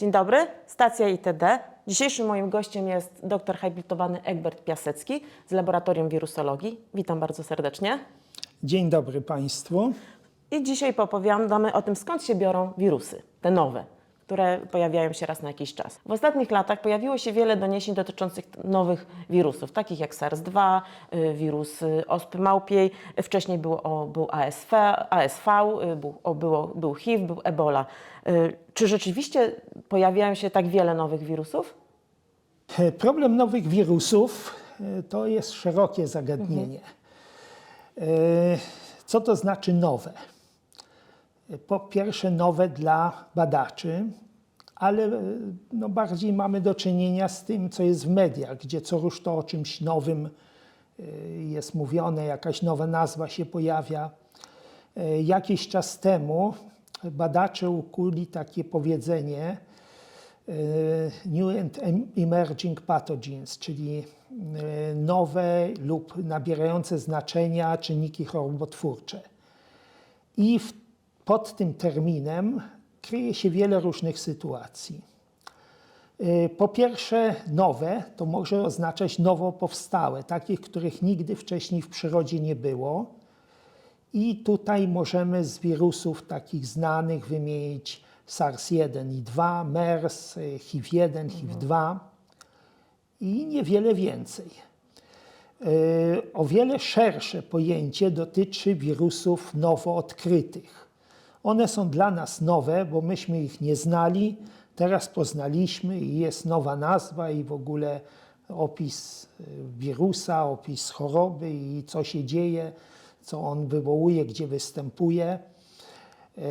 Dzień dobry, stacja ITD. Dzisiejszym moim gościem jest dr habilitowany Egbert Piasecki z Laboratorium Wirusologii. Witam bardzo serdecznie. Dzień dobry Państwu. I dzisiaj poopowiadamy o tym, skąd się biorą wirusy, te nowe, które pojawiają się raz na jakiś czas. W ostatnich latach pojawiło się wiele doniesień dotyczących nowych wirusów, takich jak SARS-2, y, wirus ospy małpiej, wcześniej było, o, był ASV, ASV y, był, o, było, był HIV, był Ebola. Y, Czy rzeczywiście pojawiają się tak wiele nowych wirusów? E, Problem nowych wirusów e, to jest szerokie zagadnienie. E, Co to znaczy nowe? Po pierwsze, nowe dla badaczy, ale e, no bardziej mamy do czynienia z tym, co jest w mediach, gdzie co rusz to o czymś nowym e, jest mówione, jakaś nowa nazwa się pojawia. E, Jakiś czas temu badacze ukuli takie powiedzenie, New and em- Emerging Pathogens, czyli nowe lub nabierające znaczenia czynniki chorobotwórcze. I pod tym terminem kryje się wiele różnych sytuacji. E, Po pierwsze, nowe to może oznaczać nowo powstałe, takich, których nigdy wcześniej w przyrodzie nie było. I tutaj możemy z wirusów takich znanych wymienić SARS-1 i 2, MERS, y, HIV-1, HIV-2 i niewiele więcej. Y, O wiele szersze pojęcie dotyczy wirusów nowo odkrytych. One są dla nas nowe, bo myśmy ich nie znali, teraz poznaliśmy i jest nowa nazwa i w ogóle opis y, wirusa, opis choroby i co się dzieje, co on wywołuje, gdzie występuje. Y,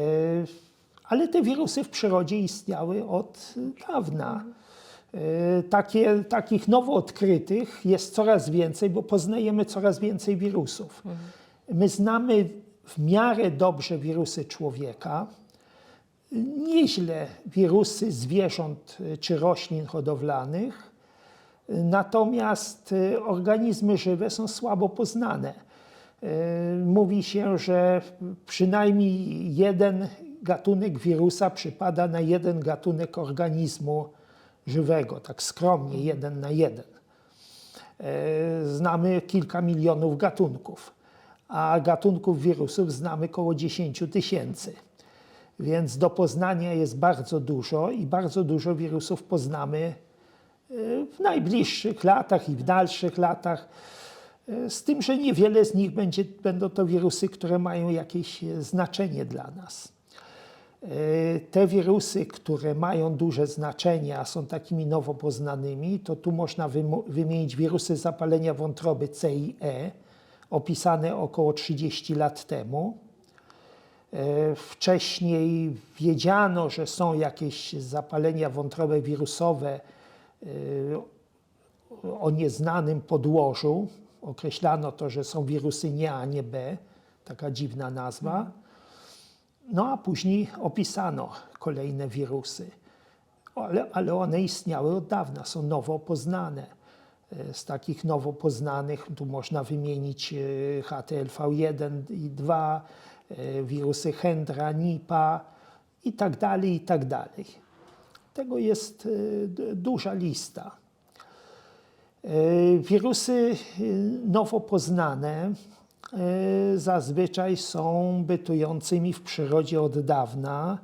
Ale te wirusy w przyrodzie istniały od dawna. Y, Takie, takich nowo odkrytych jest coraz więcej, bo poznajemy coraz więcej wirusów. My znamy w miarę dobrze wirusy człowieka, nieźle wirusy zwierząt y, czy roślin hodowlanych, y, natomiast y, organizmy żywe są słabo poznane. Mówi się, że przynajmniej jeden gatunek wirusa przypada na jeden gatunek organizmu żywego, tak skromnie, jeden na jeden. E, Znamy kilka milionów gatunków, a gatunków wirusów znamy około 10 tysięcy. Więc do poznania jest bardzo dużo i bardzo dużo wirusów poznamy e, w najbliższych latach i w dalszych latach. E, Z tym, że niewiele z nich będzie, będą to wirusy, które mają jakieś e, znaczenie dla nas. Te wirusy, które mają duże znaczenie, a są takimi nowo poznanymi, to tu można wymienić wirusy zapalenia wątroby C i E, opisane około 30 lat temu. E, Wcześniej wiedziano, że są jakieś zapalenia wątroby wirusowe e, o nieznanym podłożu. Określano to, że są wirusy nie A, nie B, taka dziwna nazwa. No a później opisano kolejne wirusy, ale, ale one istniały od dawna, są nowo poznane. E, Z takich nowo poznanych tu można wymienić e, HTLV1 i 2, e, wirusy Hendra, Nipa i tak dalej, i tak dalej. Tego jest duża lista. Wirusy nowo poznane zazwyczaj są bytującymi w przyrodzie od dawna,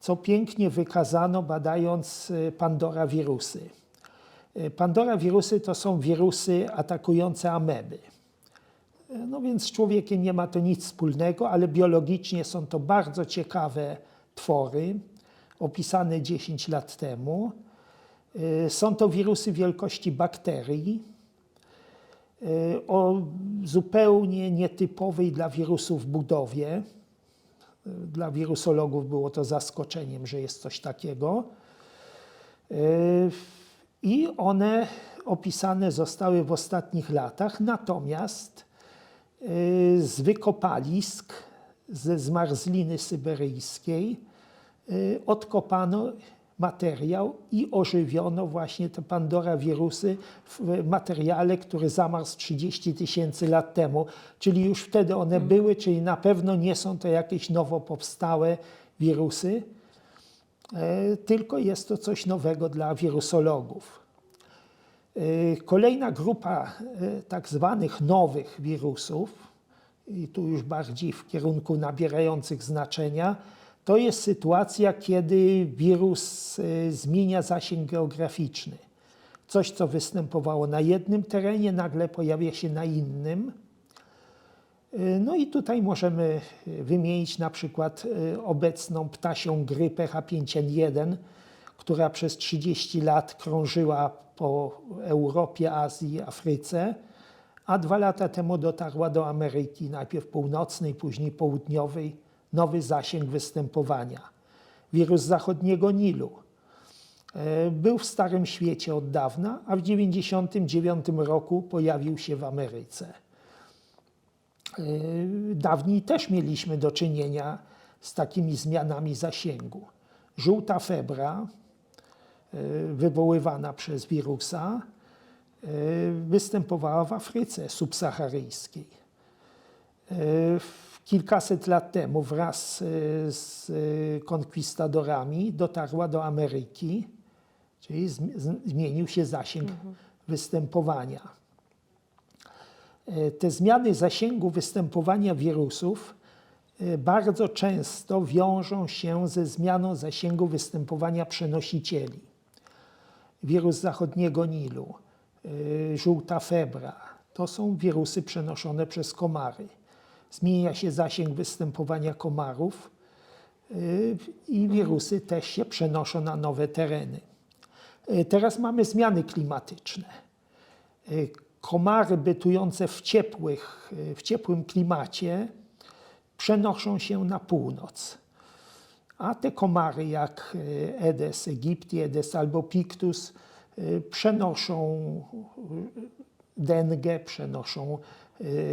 co pięknie wykazano badając Pandora wirusy. E, Pandora wirusy to są wirusy atakujące ameby. E, No więc z człowiekiem nie ma to nic wspólnego, ale biologicznie są to bardzo ciekawe twory, opisane 10 lat temu. Y, Są to wirusy wielkości bakterii y, o zupełnie nietypowej dla wirusów budowie. Y, Dla wirusologów było to zaskoczeniem, że jest coś takiego. I one opisane zostały w ostatnich latach, natomiast y, z wykopalisk ze zmarzliny syberyjskiej y, odkopano materiał i ożywiono właśnie te Pandora wirusy w materiale, który zamarzł 30 tysięcy lat temu. Czyli już wtedy one były, czyli na pewno nie są to jakieś nowo powstałe wirusy. E, tylko jest to coś nowego dla wirusologów. E, Kolejna grupa e, tak zwanych nowych wirusów, i tu już bardziej w kierunku nabierających znaczenia, to jest sytuacja, kiedy wirus zmienia zasięg geograficzny. Coś, co występowało na jednym terenie, nagle pojawia się na innym. No i tutaj możemy wymienić na przykład e, obecną ptasią grypę H5N1, która przez 30 lat krążyła po Europie, Azji, Afryce, a dwa lata temu dotarła do Ameryki, najpierw północnej, później południowej, nowy zasięg występowania. Wirus zachodniego Nilu. Był w Starym Świecie od dawna, a w 1999 roku pojawił się w Ameryce. Yy, Dawniej też mieliśmy do czynienia z takimi zmianami zasięgu. Żółta febra, yy, wywoływana przez wirusa, yy, występowała w Afryce subsaharyjskiej. Kilkaset lat temu wraz z konkwistadorami dotarła do Ameryki, czyli zmienił się zasięg występowania. E, Te zmiany zasięgu występowania wirusów e, bardzo często wiążą się ze zmianą zasięgu występowania przenosicieli. Wirus zachodniego Nilu, e, żółta febra to są wirusy przenoszone przez komary. Zmienia się zasięg występowania komarów i wirusy też się przenoszą na nowe tereny. Teraz mamy zmiany klimatyczne. Komary bytujące w, ciepłych, e, w ciepłym klimacie przenoszą się na północ. A te komary jak e, Aedes aegypti, Aedes albopictus e, przenoszą dengę, przenoszą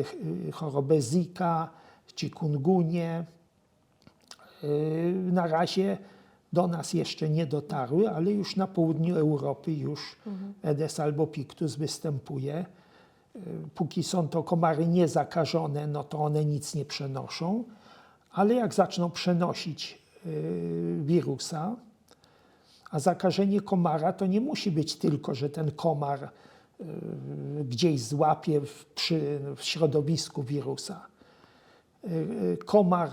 ch- chorobę Zika, chikungunie. Na razie do nas jeszcze nie dotarły, ale już na południu Europy już Aedes albopictus występuje. E, Póki są to komary niezakażone, no to one nic nie przenoszą, ale jak zaczną przenosić e, wirusa, a zakażenie komara to nie musi być tylko, że ten komar e, gdzieś złapie w, przy, w środowisku wirusa. Komar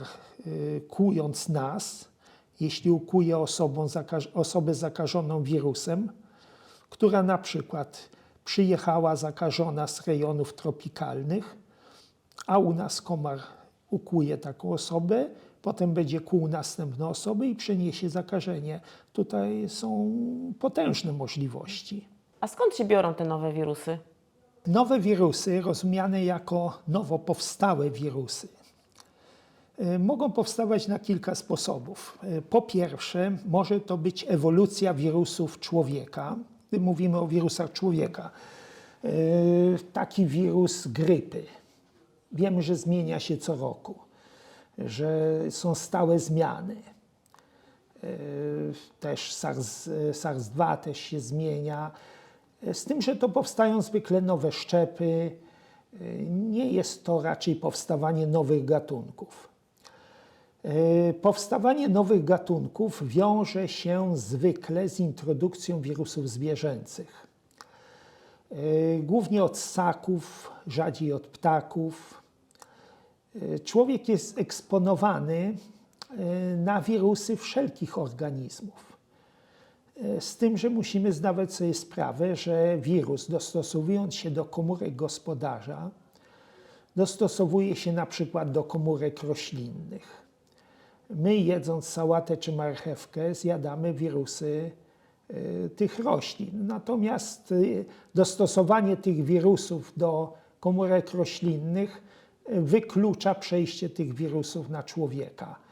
kując nas, jeśli ukuje osobą, zakaż- osobę zakażoną wirusem, która na przykład przyjechała zakażona z rejonów tropikalnych, a u nas komar ukuje taką osobę, potem będzie kłuł następną osobę i przeniesie zakażenie. Tutaj są potężne możliwości. A skąd się biorą te nowe wirusy? Nowe wirusy, rozumiane jako nowo powstałe wirusy, mogą powstawać na kilka sposobów. Y, Po pierwsze, może to być ewolucja wirusów człowieka. Mówimy o wirusach człowieka, y, taki wirus grypy. Wiemy, że zmienia się co roku, że są stałe zmiany. Też SARS, SARS-2 też się zmienia. Z tym, że to powstają zwykle nowe szczepy. Nie jest to raczej powstawanie nowych gatunków. Y, Powstawanie nowych gatunków wiąże się zwykle z introdukcją wirusów zwierzęcych. Y, Głównie od ssaków, rzadziej od ptaków. Y, Człowiek jest eksponowany na wirusy wszelkich organizmów. Z tym, że musimy zdawać sobie sprawę, że wirus, dostosowując się do komórek gospodarza, dostosowuje się na przykład do komórek roślinnych. My, jedząc sałatę czy marchewkę, zjadamy wirusy y, tych roślin. Natomiast y, dostosowanie tych wirusów do komórek roślinnych y, wyklucza przejście tych wirusów na człowieka.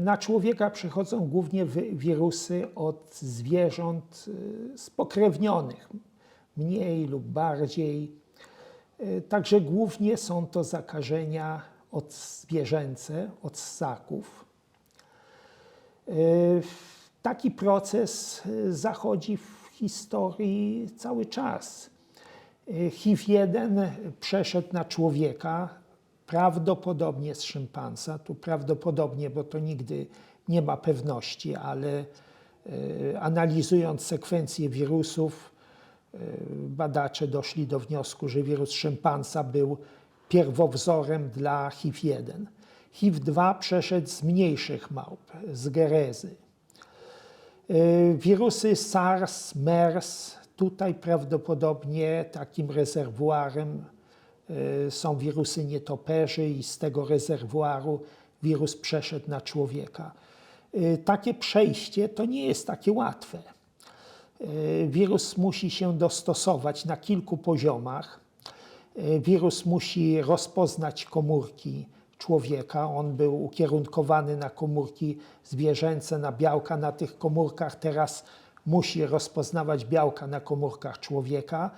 Na człowieka przychodzą głównie wirusy od zwierząt spokrewnionych, mniej lub bardziej. Także głównie są to zakażenia od zwierzęce, od ssaków. Y, Taki proces y, zachodzi w historii cały czas. Y, HIV-1 przeszedł na człowieka, prawdopodobnie z szympansa. Tu prawdopodobnie, bo to nigdy nie ma pewności, ale e, analizując sekwencję wirusów, e, badacze doszli do wniosku, że wirus szympansa był pierwowzorem dla HIV-1. HIV-2 przeszedł z mniejszych małp, z gerezy. E, Wirusy SARS, MERS, tutaj prawdopodobnie takim rezerwuarem e, są wirusy nietoperzy i z tego rezerwuaru wirus przeszedł na człowieka. E, Takie przejście to nie jest takie łatwe. Wirus musi się dostosować na kilku poziomach. E, Wirus musi rozpoznać komórki człowieka. On był ukierunkowany na komórki zwierzęce, na białka na tych komórkach. Teraz musi rozpoznawać białka na komórkach człowieka.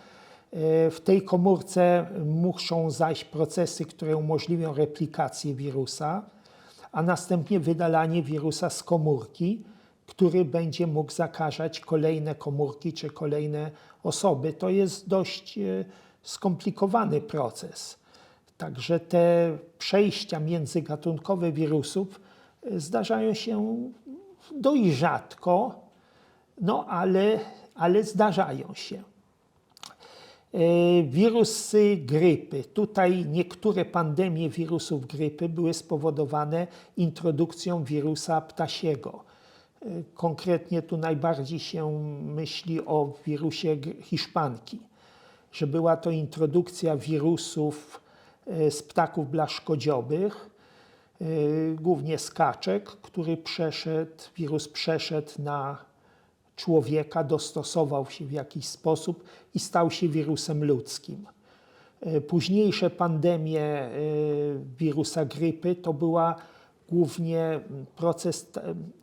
E, W tej komórce muszą zajść procesy, które umożliwią replikację wirusa, a następnie wydalanie wirusa z komórki, który będzie mógł zakażać kolejne komórki czy kolejne osoby. To jest dość e, skomplikowany proces. Także te przejścia międzygatunkowe wirusów e, zdarzają się dość rzadko, no ale, ale zdarzają się. E, Wirusy grypy. Tutaj niektóre pandemie wirusów grypy były spowodowane introdukcją wirusa ptasiego. E, Konkretnie tu najbardziej się myśli o wirusie hiszpanki, że była to introdukcja wirusów e, z ptaków blaszkodziobych, e, głównie z kaczek, który przeszedł, wirus przeszedł na człowieka, dostosował się w jakiś sposób i stał się wirusem ludzkim. E, Późniejsze pandemie wirusa grypy to była głównie proces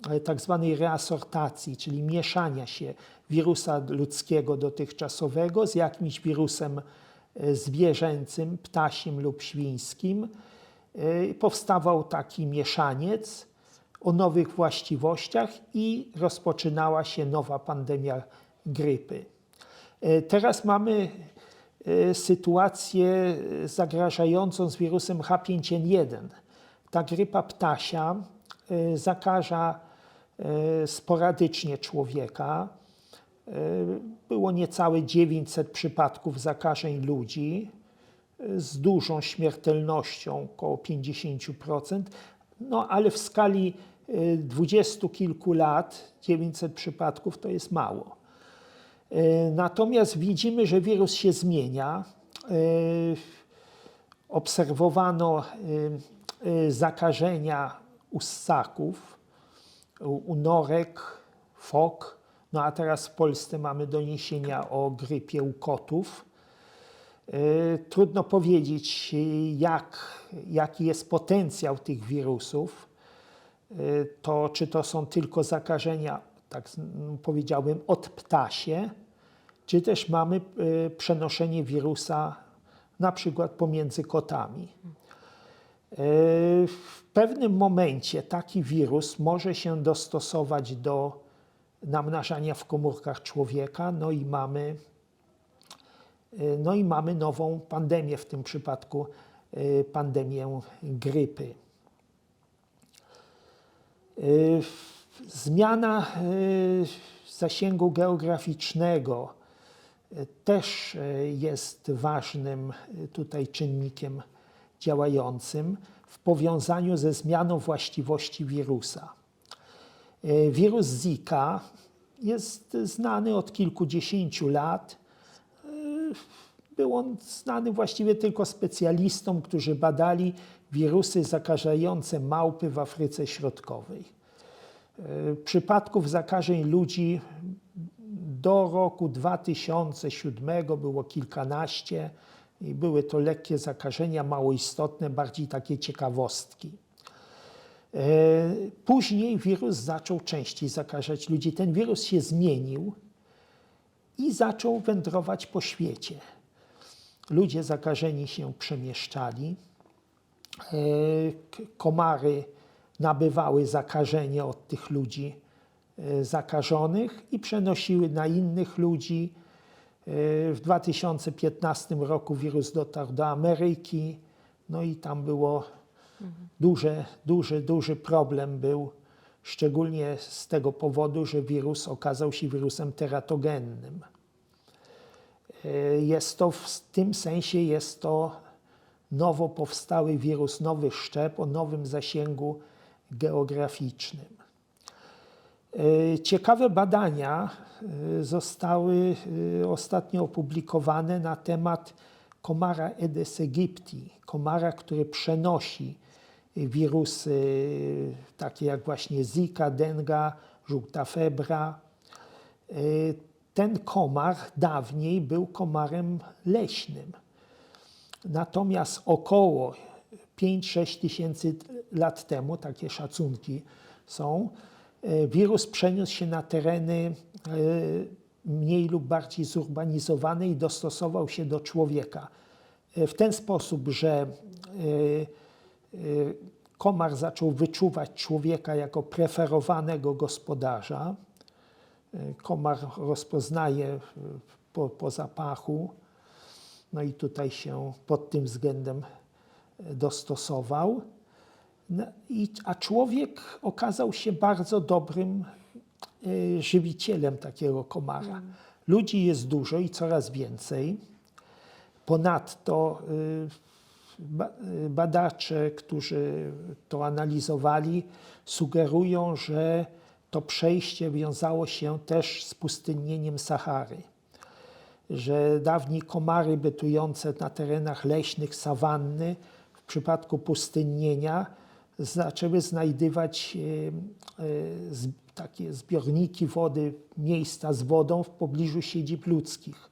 e, tak zwanej reasortacji, czyli mieszania się wirusa ludzkiego dotychczasowego z jakimś wirusem e, zwierzęcym, ptasim lub świńskim. E, Powstawał taki mieszaniec o nowych właściwościach i rozpoczynała się nowa pandemia grypy. Teraz mamy sytuację zagrażającą z wirusem H5N1. Ta grypa ptasia e, zakaża e, sporadycznie człowieka. E, Było niecałe 900 przypadków zakażeń ludzi z dużą śmiertelnością, około 50%. No ale w skali dwudziestu kilku lat 900 przypadków to jest mało. Natomiast widzimy, że wirus się zmienia. Obserwowano zakażenia u ssaków, u norek, fok. No a teraz w Polsce mamy doniesienia o grypie u kotów. E, Trudno powiedzieć, jak, jaki jest potencjał tych wirusów. E, To czy to są tylko zakażenia, tak z- m, powiedziałbym, od ptasie, czy też mamy przenoszenie wirusa na przykład pomiędzy kotami. E, W pewnym momencie taki wirus może się dostosować do namnażania w komórkach człowieka, no i mamy E, No i mamy nową pandemię, w tym przypadku e, pandemię grypy. Zmiana zasięgu geograficznego też jest ważnym tutaj czynnikiem działającym w powiązaniu ze zmianą właściwości wirusa. E, Wirus Zika jest znany od kilkudziesięciu lat. Był on znany właściwie tylko specjalistom, którzy badali wirusy zakażające małpy w Afryce Środkowej. E, Przypadków zakażeń ludzi do roku 2007 było kilkanaście i były to lekkie zakażenia, mało istotne, bardziej takie ciekawostki. E, Później wirus zaczął częściej zakażać ludzi. Ten wirus się zmienił i zaczął wędrować po świecie. Ludzie zakażeni się przemieszczali. E, Komary nabywały zakażenie od tych ludzi e, zakażonych i przenosiły na innych ludzi. W 2015 roku wirus dotarł do Ameryki, no i tam było duży, duży, duży problem był szczególnie z tego powodu, że wirus okazał się wirusem teratogennym. E, Jest to w tym sensie jest to nowo powstały wirus, nowy szczep o nowym zasięgu geograficznym. E, Ciekawe badania e, zostały e, ostatnio opublikowane na temat komara Aedes aegypti, komara, który przenosi wirusy takie jak właśnie Zika, denga, żółta febra. Ten komar dawniej był komarem leśnym. Natomiast około 5-6 tysięcy lat temu, takie szacunki są, wirus przeniósł się na tereny e, mniej lub bardziej zurbanizowane i dostosował się do człowieka. E, W ten sposób, że e, e, komar zaczął wyczuwać człowieka jako preferowanego gospodarza. E, Komar rozpoznaje e, po, po zapachu. No i tutaj się pod tym względem e, dostosował. No a człowiek okazał się bardzo dobrym e, żywicielem takiego komara. Ludzi jest dużo i coraz więcej. Ponadto ba- y, badacze, którzy to analizowali, sugerują, że to przejście wiązało się też z pustynnieniem Sahary że dawniej komary bytujące na terenach leśnych, sawanny, w przypadku pustynnienia zaczęły znajdywać e, e, takie zbiorniki wody, miejsca z wodą w pobliżu siedzib ludzkich.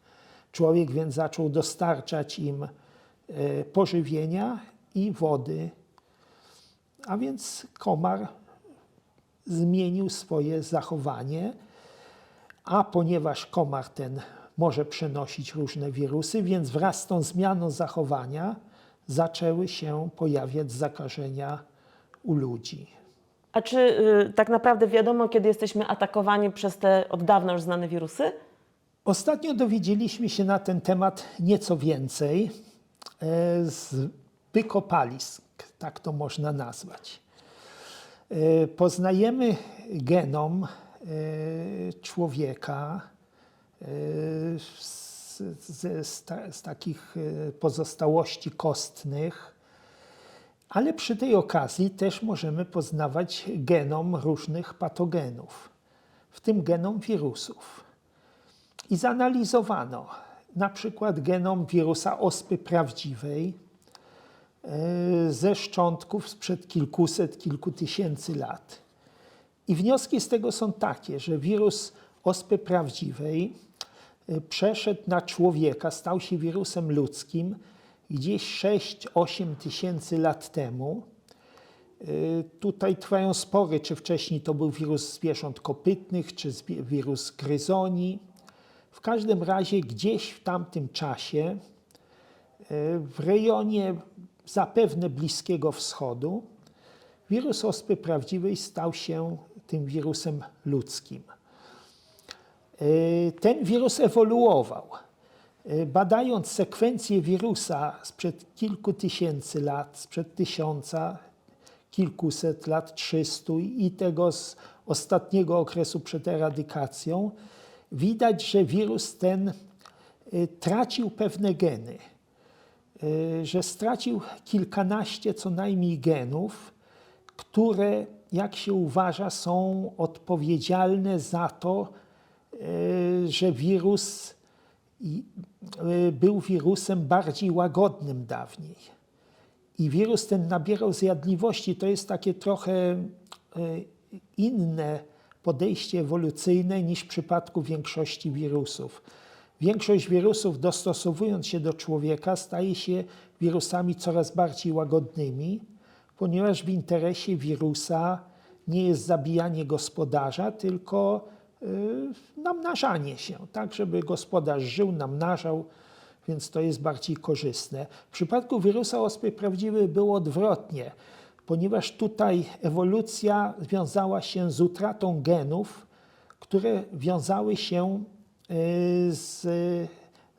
Człowiek więc zaczął dostarczać im e, pożywienia i wody, a więc komar zmienił swoje zachowanie, a ponieważ komar ten może przenosić różne wirusy, więc wraz z tą zmianą zachowania zaczęły się pojawiać zakażenia u ludzi. A czy y, tak naprawdę wiadomo, kiedy jesteśmy atakowani przez te od dawna już znane wirusy? Ostatnio dowiedzieliśmy się na ten temat nieco więcej e, z bykopalisk, tak to można nazwać. E, Poznajemy genom e, człowieka z, z, z, ta, z takich pozostałości kostnych, ale przy tej okazji też możemy poznawać genom różnych patogenów, w tym genom wirusów. I zanalizowano na przykład genom wirusa ospy prawdziwej e, ze szczątków sprzed kilkuset, kilku tysięcy lat. I wnioski z tego są takie, że wirus ospy prawdziwej e, przeszedł na człowieka, stał się wirusem ludzkim gdzieś 6-8 tysięcy lat temu. Y, Tutaj trwają spory, czy wcześniej to był wirus zwierząt kopytnych, czy wirus gryzoni. W każdym razie gdzieś w tamtym czasie, y, w rejonie zapewne Bliskiego Wschodu, wirus ospy prawdziwej stał się tym wirusem ludzkim. Y, Ten wirus ewoluował. Y, Badając sekwencję wirusa sprzed kilku tysięcy lat, sprzed tysiąca, kilkuset lat, trzystu i tego z ostatniego okresu przed eradykacją, widać, że wirus ten y, tracił pewne geny, y, że stracił kilkanaście co najmniej genów, które, jak się uważa, są odpowiedzialne za to, że wirus i- y, był wirusem bardziej łagodnym dawniej. I wirus ten nabierał zjadliwości. To jest takie trochę y, inne podejście ewolucyjne niż w przypadku większości wirusów. Większość wirusów, dostosowując się do człowieka, staje się wirusami coraz bardziej łagodnymi, ponieważ w interesie wirusa nie jest zabijanie gospodarza, tylko namnażanie się, tak żeby gospodarz żył, namnażał, więc to jest bardziej korzystne. W przypadku wirusa ospy prawdziwej było odwrotnie, ponieważ tutaj ewolucja wiązała się z utratą genów, które wiązały się y, z,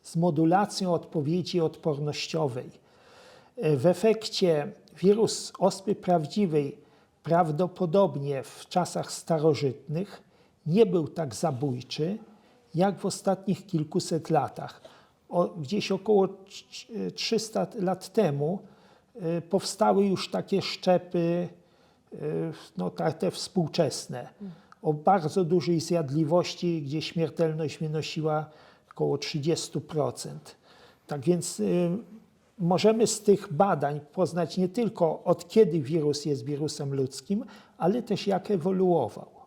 z modulacją odpowiedzi odpornościowej. W efekcie wirus ospy prawdziwej prawdopodobnie w czasach starożytnych nie był tak zabójczy jak w ostatnich kilkuset latach. O, gdzieś około trz- 300 lat temu y, powstały już takie szczepy, y, no, te współczesne, o bardzo dużej zjadliwości, gdzie śmiertelność wynosiła około 30%. Tak więc y, możemy z tych badań poznać nie tylko od kiedy wirus jest wirusem ludzkim, ale też jak ewoluował.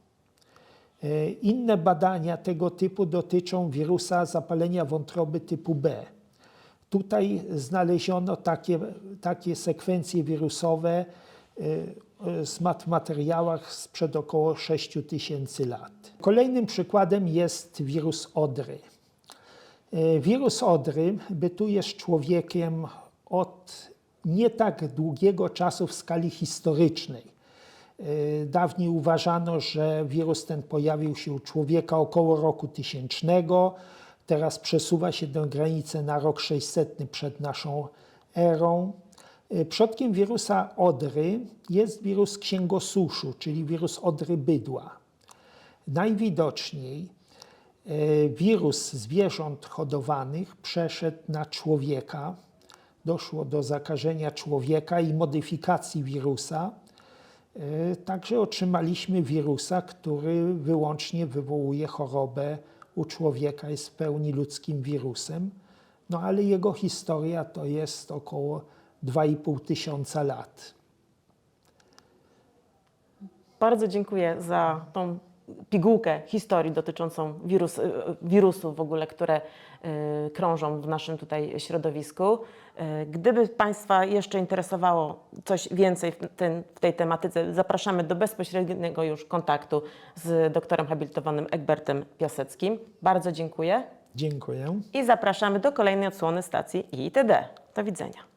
E, Inne badania tego typu dotyczą wirusa zapalenia wątroby typu B. Tutaj znaleziono takie, takie sekwencje wirusowe e, e, materiałach sprzed około 6 tysięcy lat. Kolejnym przykładem jest wirus odry. E, Wirus odry bytuje z człowiekiem od nie tak długiego czasu w skali historycznej. E, Dawniej uważano, że wirus ten pojawił się u człowieka około roku tysięcznego, teraz przesuwa się tę granicę na rok 600 przed naszą erą. E, Przodkiem wirusa odry jest wirus księgosuszu, czyli wirus odry bydła. Najwidoczniej e, wirus zwierząt hodowanych przeszedł na człowieka. Doszło do zakażenia człowieka i modyfikacji wirusa. E, Także otrzymaliśmy wirusa, który wyłącznie wywołuje chorobę u człowieka, jest w pełni ludzkim wirusem. No ale jego historia to jest około 2,5 tysiąca lat. Bardzo dziękuję za tą pigułkę historii dotyczącą wirus, y, wirusów w ogóle, które y, krążą w naszym tutaj środowisku. Y, Gdyby Państwa jeszcze interesowało coś więcej w, ten, w tej tematyce, zapraszamy do bezpośredniego już kontaktu z doktorem habilitowanym Egbertem Piaseckim. Bardzo dziękuję Dziękuję. i zapraszamy do kolejnej odsłony stacji IITD. Do widzenia.